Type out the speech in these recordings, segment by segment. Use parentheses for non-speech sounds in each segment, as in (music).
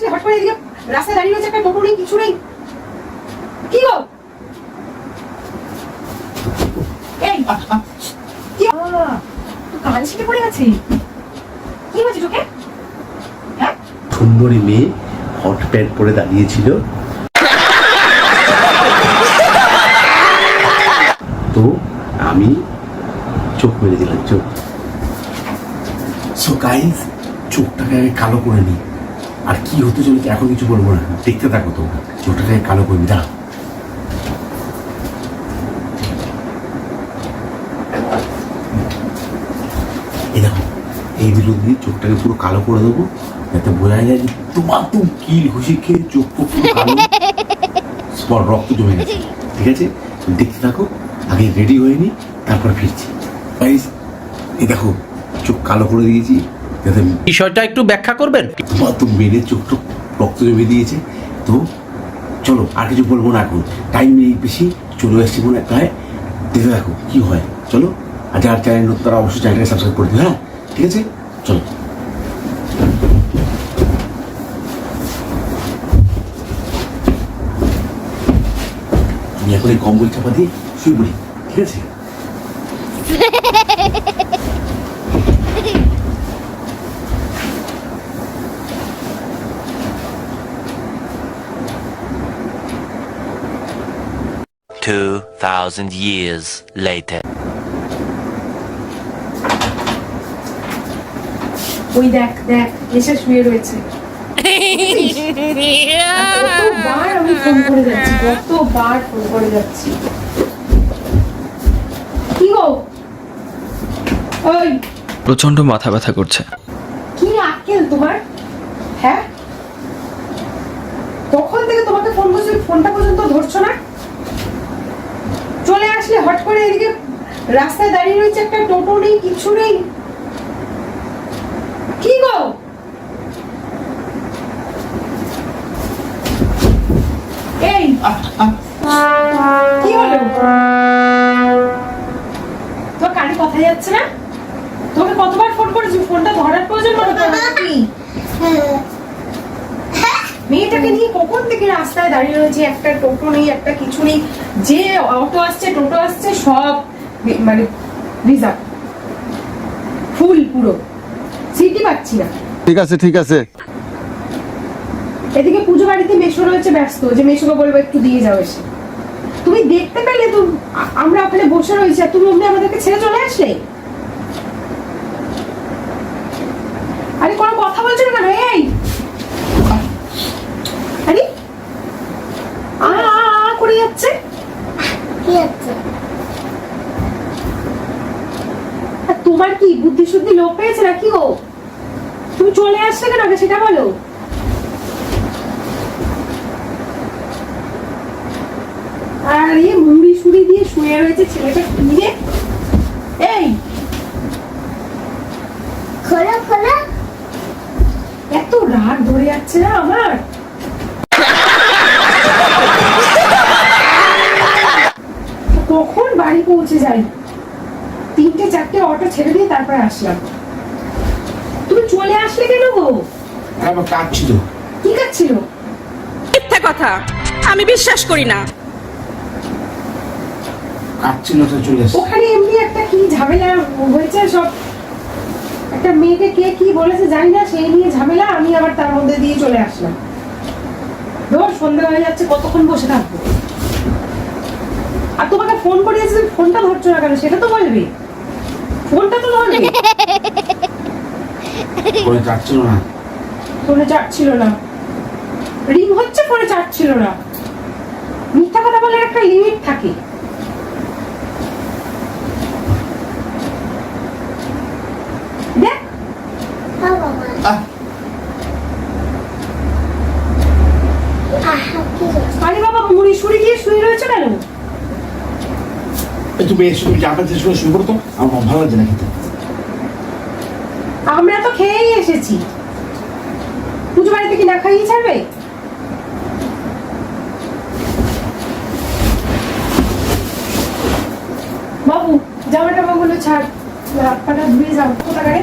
আসলে হট করে এদিকে রাস্তায় দাঁড়িয়ে রয়েছে একটা টোটো নেই কিছু নেই। কি গো? এই কি? আহ, তো ছিটে পড়ে গেছে। কি হয়েছে তোকে? হ্যাঁ? সুন্দরী মেয়ে হট প্যান্ট পরে দাঁড়িয়েছিল। তো আমি চোখ মেরে দিলাম চোখ। সো গাইজ চোখটাকে আগে কালো করে নিই। আর কি হতে চলেছে এখন কিছু বলব না। দেখতে থাকো তো চোখটাকে আগে কালো করে নি দাঁড়া এই দেখো দিয়ে চোখটাকে পুরো কালো করে দেবো। যাতে বোঝা যায় যে তোমার তো কিল ঘুষি খেয়ে চোখ কালো। স্পট রক্ত জমে গেছে। ঠিক আছে? দেখতে থাকো। আগে রেডি হয়ে নি, তারপর ফিরছি। এই দেখো, চোখ কালো করে দিয়েছি। বিষয়টা একটু ব্যাখ্যা করবেন? তোমার তো মেরে চোখ টোক রক্ত জমে দিয়েছে। তো চলো আর কিছু বলব না এখন। টাইম নেই বেশি চলে এসছি মনে একটা হয়। দেখতে দেখো কি হয়। চলো আর যার চ্যানেল তারা অবশ্যই চ্যানেলটাকে সাবস্ক্রাইব করে দিও হ্যাঁ? ঠিক আছে? চলো। আমি এখন এই কম্বল চাপা দিয়ে শুয়ে পড়ি ঠিক আছে? (laughs) Two thousand years later. ওই দেখ দেখ এসে শুয়ে রয়েছে কতবার আমি ফোন করে যাচ্ছি কতবার ফোন করে যাচ্ছি। কি গো? ওই। প্রচণ্ড মাথা ব্যথা করছে। কি আকেল তোমার? হ্যাঁ? তখন থেকে তোমাকে ফোন করছি? ফোনটা পর্যন্ত ধরছো না? চলে আসলে হট করে এদিকে রাস্তায় দাঁড়িয়ে রয়েছে একটা টোটো নেই, কিছু নেই। কি গো? এই, কি হলো? তোমার কানে কথা যাচ্ছে না? তোকে কতবার ফোন করেছি? ফোনটা ধরার প্রয়োজন মনে করো মেয়েটাকে নিয়ে কখন থেকে রাস্তায় দাঁড়িয়ে রয়েছে? একটা টোটো নেই একটা কিছু নেই। যে অটো আসছে টোটো আসছে সব মানে রিজার্ভ ফুল পুরো। সিটি পাচ্ছি না। ঠিক আছে ঠিক আছে। এদিকে পুজো বাড়িতে মেশো রয়েছে ব্যস্ত। যে মেশোকে বলব একটু দিয়ে যাও এসে। তুমি দেখতে পেলে তো আমরা ওখানে বসে রয়েছি আর তুমি অমনি আমাদেরকে ছেড়ে চলে আসলে? আরে কোনো কথা বলছো না কেন এই আরে আ আ, আ করে যাচ্ছে আর তোমার কি বুদ্ধি শুদ্ধি লোপ পেয়েছে নাকি গো? তুমি চলে আসলে কেন আগে সেটা বলো। আর মুড়ি সুড়ি দিয়ে শুয়ে রয়েছে ছেলেটা কিনে এই! খোলা খোলা। এত রাগ ধরে যাচ্ছে না আমার? কখন বাড়ি পৌঁছে তিনটে ছেড়ে দিয়ে তারপরে আসলাম। তুমি চলে আসলে কেন গো? আমার কাজ ছিল। কি কাচ্ছিল মিথ্যা কথা। আমি বিশ্বাস করি না। কাজ ছিল তো চলে এসছি ওখানে এমনি একটা কি ঝামেলা হয়েছে সব? একটা মেয়েকে কে কি বলেছে জানি না সেই নিয়ে ঝামেলা আমি আবার তার মধ্যে দিয়ে চলে আসলাম। ধর সন্ধ্যা হয়ে যাচ্ছে কতক্ষণ বসে থাকব? আর তোমাকে ফোন করিয়েছি ফোনটা ধরছো না কেন? সেটা তো বলবে। ফোনটা তো ধরবে ফোনে কাজ ছিল না। ফোনে চার্জ ছিল না। রিং হচ্ছে ফোনে চার্জ ছিল না। মিথ্যা কথা বলার একটা লিমিট থাকে দেখ বাবা আহ আহা কি হচ্ছে? আরে বাবা মুড়ি সুড়ি দিয়ে শুয়ে রয়েছে কেন এই তুমি তুমি শেষ করে শুরু করো আমার ভালো লাগছে না খেতে। আমরা তো খেয়েই এসেছি। পুজো বাড়িতে কি না খাইয়ে ছাড়বে বাবু জামাটা বাবুগুলো ছাড় হাত পাটা ধুয়ে যাও। কোথাকারে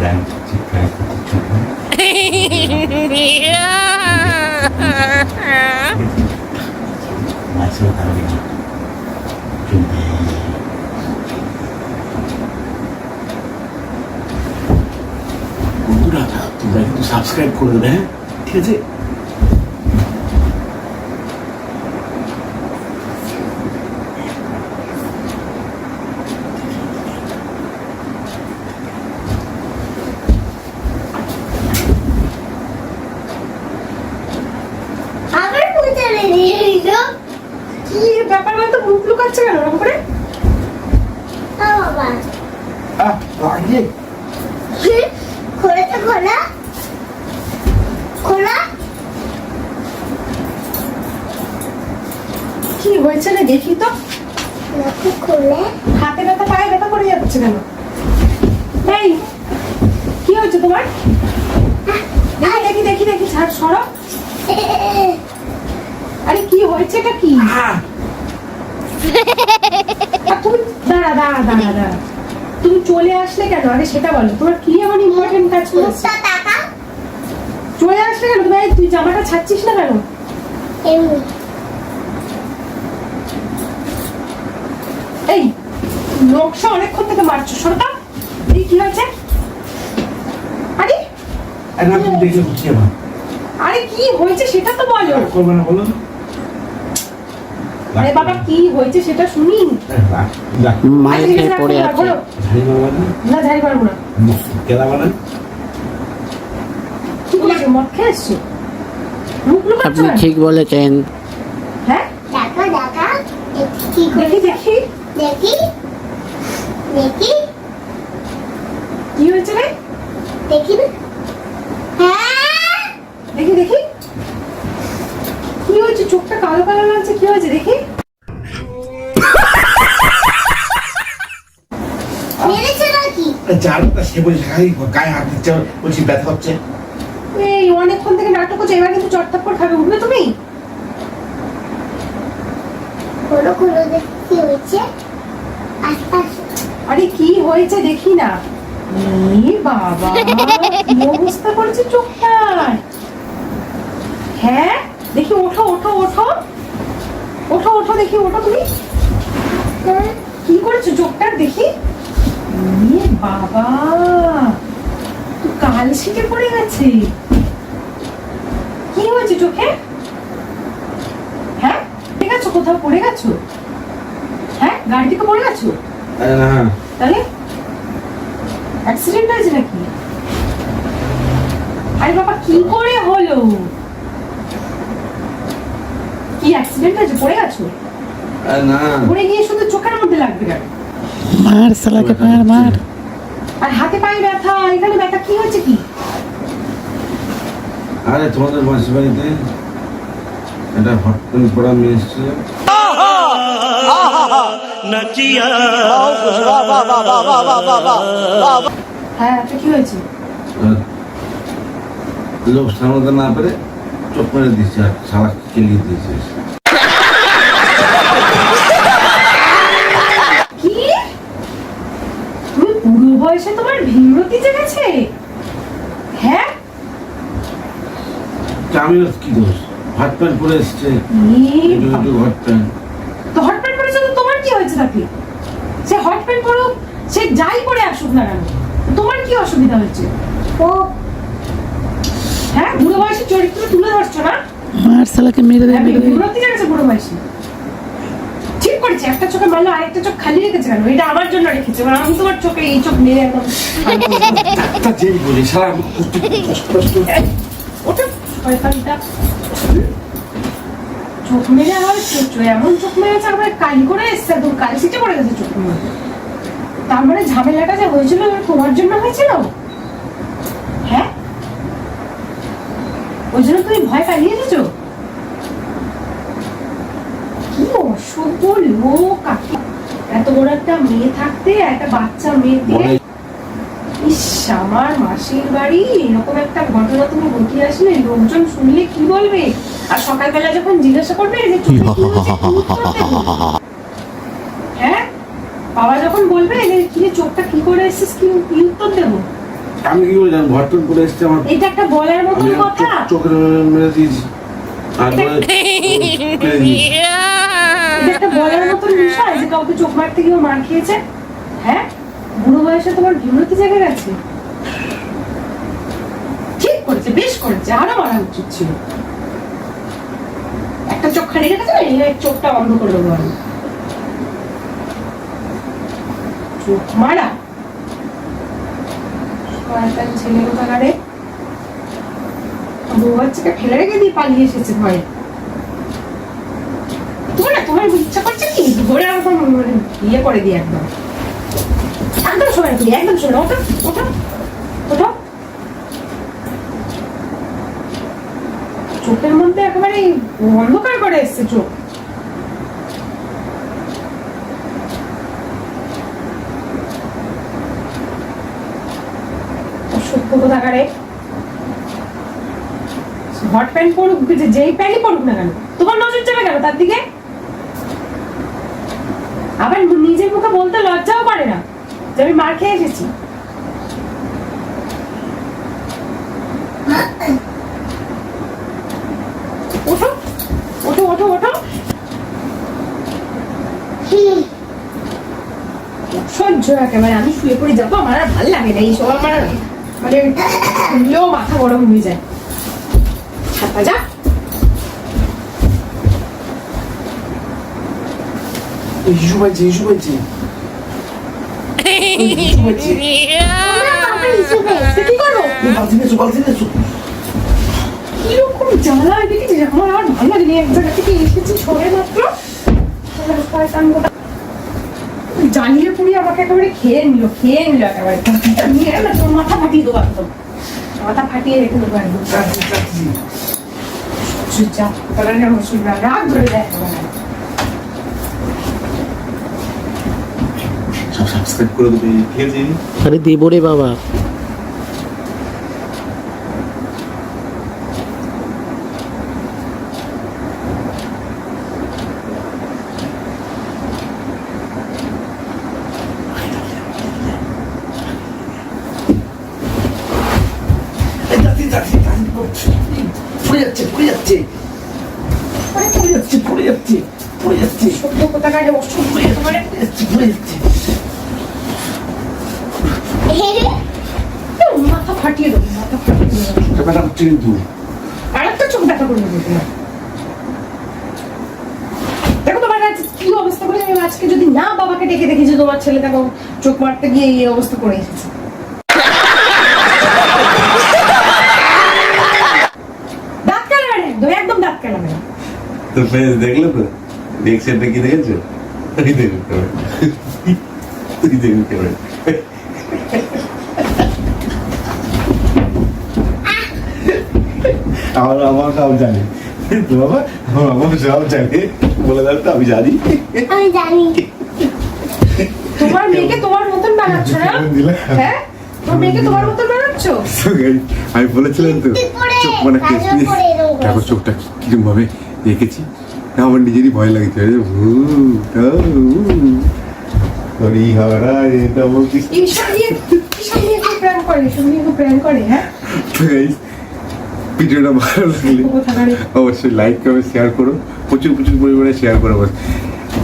মায়ের সঙ্গে তারা দেখি চলবে বন্ধুরা তোমরা কিন্তু সাবস্ক্রাইব করে দেবে হ্যাঁ? ঠিক আছে আবার পুজো রেডি হইল কি ব্যাপার বলতো মুখ লুকাচ্ছে কেন ওরকম করে হ্যাঁ বাবা আহ লাগে খোলা তো খোলা? খোলা? কি হয়েছে না দেখি তো। নাকি খোলে। হাতে ব্যথা পায়ে ব্যথা করে যাচ্ছে কেন? এই কি হয়েছে তোমার? দেখি দেখি দেখি দেখি ছাড় সরো। আরে কি হয়েছে এটা কি? আর তুমি দাঁড়া দাঁড়া দাঁড়া দাঁড়া। তুমি চলে আসলে কেন? আরে সেটা বলো। তোমার কি এমন ইম্পর্টেন্ট কাজ করেছে? টাকা? চলে আসলে কেন? তুমি এই তুই জামাটা ছাড়ছিস না কেন? এই নকশা অনেকক্ষণ থেকে মারছো। সরতা এই কি হয়েছে? আরে আর না কি হয়েছে সেটা তো বলো। করবে না বলো আরে বাবা কি হয়েছে সেটা শুনি। ঠিক পড়ে আছে। না? ঝাড়ি পারব না। কেলা কি বলছো মদ আপনি ঠিক বলেছেন। হ্যাঁ? কি করে দেখি দেখি দেখি। দেখি কি হয়েছে রে? দেখি হ্যাঁ? দেখি দেখি। কি হয়েছে চোখটা কালো কালো লাগছে কি হয়েছে দেখি? মেরেছে নাকি? জালটা সে বলছে খাই গায়ে হাত দিচ্ছে বলছি ব্যথা হচ্ছে। এই অনেকক্ষণ থেকে নাটক করছে এবার কিন্তু চটথাপ্পড় খাবে উঠবে তুমি? খোলো খোলো দেখি হয়েছে। আস্তে আস্তে। আরে কি হয়েছে দেখি না। এ বাবা কি অবস্থা করেছে চোখটার হ্যাঁ? দেখি ওঠো ওঠো ওঠো। ওঠো ওঠো দেখি ওঠো তুমি। হ্যাঁ, কি করেছ? চোখটার দেখি। এ বাবা কাল শিটে পড়ে গেছে। কি হয়েছে চোখে? হ্যাঁ পড়ে গেছো কোথাও? পড়ে গেছো? হ্যাঁ গাড়ি থেকে পড়ে গেছো? তাহলে অ্যাক্সিডেন্ট হয়েছে নাকি? আরে বাবা কি করে হলো? কি অ্যাক্সিডেন্ট হয়েছে? পড়ে গেছো? না। পড়ে গিয়ে শুধু চোখের মধ্যে লাগবে কেন? মার সালাকে মার মার। আর হাতে পায়ে ব্যথা এখানে ব্যথা কি হচ্ছে কি? আরে তোমাদের মাসির বাড়িতে একটা হট প্যান্ট পরা মেয়ে এসেছিল হ্যাঁ তো কি হয়েছে? লোক সামলাতে না পেরে চোখ মেরে দিচ্ছে আর সারা কেলিয়ে দিয়েছে। কি? তুমি পুরো বয়সে তোমার ভিমরতি জেগেছে? হ্যাঁ? তা কি দোষ? হট প্যান্ট পরে এসছে। হট প্যান্ট তো হট প্যান্ট পরেছে তো তোমার কি হয়েছে সে হট প্যান্ট সে যাই পরে আসুক না কেন? তোমার কি অসুবিধা হচ্ছে ও হ্যাঁ বুড়ো বয়সের চরিত্র তুলে ধরছো না? মার সালাকে মেরে হ্যাঁ, মেরে বিরক্তি বুড়ো বয়সে? ঠিক করেছে একটা চোখে মারলো আরেকটা চোখ খালি রেখেছে কেন? এটা আমার জন্য রেখেছে এবার আমি তোমার চোখে এই চোখ মেরে একদম তা যেই বলি সারা আমি কষ্ট কষ্ট ওটা শয়তানটা। চোখ মেরে আমার চোখ এমন চোখ মেরেছে আমার কালি করে এসছে একদম কালি সিটে পড়ে গেছে চোখের মধ্যে তার মানে ঝামেলাটা যে হয়েছিল তোমার জন্য হয়েছিল? ওই জন্য তুমি ভয় পালিয়ে কি অসভ্য লোক কাকি এত বড় একটা মেয়ে থাকতে একটা বাচ্চা বলে ইস আমার মাসির বাড়ি এরকম একটা ঘটনা তুমি ঘটিয়ে আসলে লোকজন শুনলে কি বলবে? আর সকালবেলা যখন জিজ্ঞাসা করবে যে? হ্যাঁ? বাবা যখন বলবে যে কি চোখটা কি করে এসেছিস কি উত্তর দেবো? আমি কি করে জানি ঘর করে এসছে আমার এটা একটা বলার আমি কথা। চোখের মেরে দিয়েছি। আর বলে ফেলে দিয়েছি। এটা একটা বলার মতন বিষয় যে কাউকে চোখ মারতে গিয়েও মার খেয়েছে। হ্যাঁ? বুড়ো বয়সে তোমার বিমতি জায়গা গেছে। ঠিক করেছে বেশ করেছে আরও মারা উচিত ছিল। একটা চোখ খালি না এই চোখটা বন্ধ করে দেবো আমি। চোখ মারা। শয়তান ছেলে কোথাকারে বউ বাচ্চাকে ফেলে রেখে দিয়ে পালিয়ে এসেছে ভয়ে। তোমার না, তোমার ইচ্ছা করছে কি? ধরে মানে ইয়ে করে দিই একদম। একদম সময় করি একদম সময় ওঠো ওঠো ওঠো। চোখের মধ্যে একেবারে অন্ধকার করে এসছে চোখ সত্য কোথাকারে? হট প্যান্ট পরুক যেই প্যান্টই পরুক না কেন? তোমার নজর যাবে কেন তার দিকে? আবার নিজের মুখে বলতে লজ্জাও করে না যে আমি মার খেয়ে এসেছি। ওঠো ওঠো ওঠো ওঠো। সহ্য একেবারে, আমি শুয়ে পড়ে, যাব, আমার আর ভালো লাগে না, এই সব আমার মানে শুনলেও মাথা গরম হয়ে যায়। ছাপা যা। পাইছে শিশু পাইছে শিশু পাইছে সে কি করব বালতি নেছো বালতি নেছো কীরকম জ্বালা দেখেছিস আমার আর ভালো লাগে। এক জায়গা থেকে এসেছি সবে মাত্র। জ্বালিয়ে পুড়িয়ে আমাকে একেবারে খেয়ে নিল খেয়ে নিল একেবারে। নিয়ে না তোর মাথা ফাটিয়ে দেবো একদম। মাথা ফাটিয়ে রেখে দেবো একদম। রাগ ধরে দেয় সাবস্ক্রাইব করে দেবে ঠিক আছে আরে দেবো রে বাবা। পড়ে যাচ্ছে পড়ে যাচ্ছে পড়ে যাচ্ছে পড়ে যাচ্ছে পড়ে যাচ্ছে সভ্য কোথাকার ওষুধ একেবারে পড়ে যাচ্ছে পড়ে যাচ্ছে মাথা ফাটিয়ে দেবো মাথা ফাটিয়ে দেবো। এটা কিন্তু আর চোখ দেখা করে দেখো তোমার কি অবস্থা করেছে আমি আজকে যদি না বাবাকে ডেকে দেখি যে তোমার ছেলে দেখো চোখ মারতে গিয়ে এই অবস্থা করে এসেছে দাঁত কেলাবে না একদম একদম দাঁত কেলাবে না তো ফেস দেখলে তো। রিয়েকশনটা কি দেখেছ? তুই দেখুন কেমন তুই দেখুন কেমন আমার আমার সব জানি। বাবা? আমার আমার সব জানি। বলে দাও তো আমি জানি। আমি জানি। তোমার মেয়েকে তোমার মতন বানাচ্ছ না? হ্যাঁ? তোমার মেয়েকে তোমার মতন বানাচ্ছ? আমি বলেছিলাম তো। চোখ মানে দেখো চোখটা কীরকম ভাবে রেখেছি না আমার নিজেরই ভয় লাগছে। হরিহরা এটা বলছি হ্যাঁ? ভিডিওটা ভালো লাগলে অবশ্যই লাইক করবে শেয়ার করো। প্রচুর প্রচুর পরিমাণে শেয়ার করো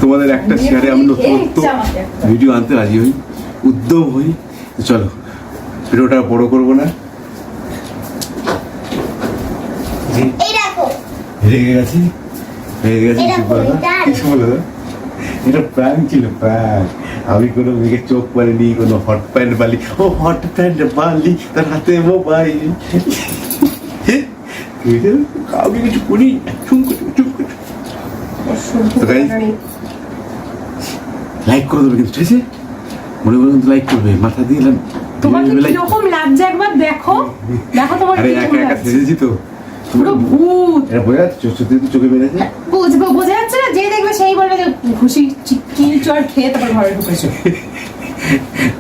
তোমাদের একটা শেয়ারে আমি নতুন ভিডিও আনতে রাজি হই উদ্যম হই। চলো ভিডিওটা বড় করব না। রেগে গেছি? রেগে গেছি এটা কিছু বলো। এটা প্র্যাঙ্ক ছিল প্র্যাঙ্ক আমি কোনো মেয়েকে চোখ পারিনি কোনো হট প্যান্ট বালি। ও হট প্যান্ট বালি তার হাতে মোবাইল। কাউকে কিছু করি লাইক করে। দেবে কিন্তু ঠিক আছে? মনে মনে কিন্তু লাইক করবে। মাথা দিয়ে এলাম তোমাকে like কীরকম লাগছে একবার দেখো? দেখো তোমার আরে কীরকম একা একা লাগছে। সেজেছি তো। পুরো ভূত। এটা বোঝা যাচ্ছে সত্যি তো চোখে বেড়েছে বুঝব বোঝা যাচ্ছে না যে দেখবে সেই বলবে যে খুশি চিকি চর খেয়ে তারপর ঘরে ঢুকেছো।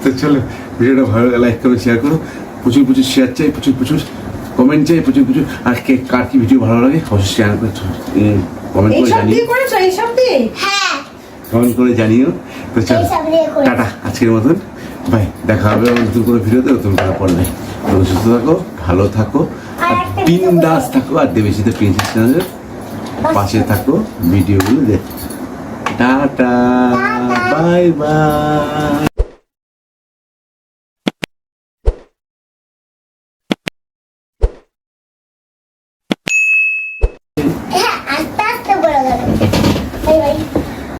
তো চলো ভিডিওটা ভালো লাইক করো শেয়ার করো। প্রচুর প্রচুর শেয়ার চাই প্রচুর প্রচুর কমেন্ট চাই প্রচুর প্রচুর। আর কে কার কি ভিডিও ভালো লাগে অবশ্যই শেয়ার করে কমেন্ট করে জানিও। দিয়ে করেছ এইসব দিয়ে? হ্যাঁ। কমেন্ট করে জানিও। তো চলো। টাটা আজকের মতন। বাই দেখা হবে নতুন কোনো ভিডিওতে নতুন করে তোমরা সুস্থ থাকো ভালো থাকো। বিন্দাস থাকো আর দেবেশিতে প্রিন্সেস চ্যানেলের পাশে থাকো ভিডিওগুলো দেখো টাটা বাই বাই